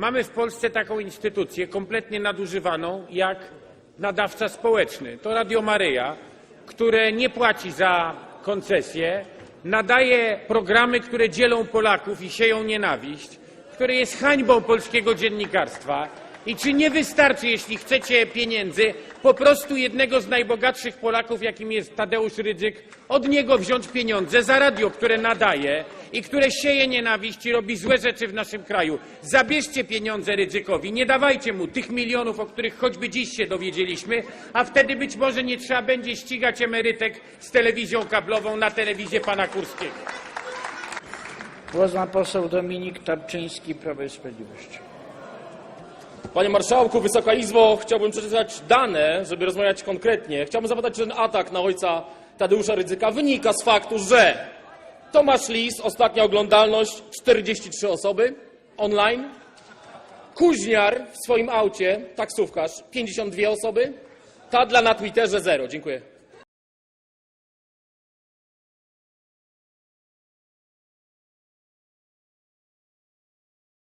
mamy w Polsce taką instytucję kompletnie nadużywaną jak nadawca społeczny. To Radio Maryja, które nie płaci za koncesję, nadaje programy, które dzielą Polaków i sieją nienawiść, które jest hańbą polskiego dziennikarstwa. I czy nie wystarczy, jeśli chcecie pieniędzy, po prostu jednego z najbogatszych Polaków, jakim jest Tadeusz Rydzyk, od niego wziąć pieniądze za radio, które nadaje i które sieje nienawiść i robi złe rzeczy w naszym kraju. Zabierzcie pieniądze Rydzykowi, nie dawajcie mu tych milionów, o których choćby dziś się dowiedzieliśmy, a wtedy być może nie trzeba będzie ścigać emerytek z telewizją kablową na telewizję pana Kurskiego. Głos ma poseł Dominik Tarczyński, Prawo i Sprawiedliwość. Panie Marszałku, Wysoka Izbo, chciałbym przeczytać dane, żeby rozmawiać konkretnie. Chciałbym zapytać, czy ten atak na ojca Tadeusza Rydzyka wynika z faktu, że Tomasz Lis, ostatnia oglądalność 43 osoby online, Kuźniar w swoim aucie, taksówkarz 52 osoby, Tadla na Twitterze 0. Dziękuję.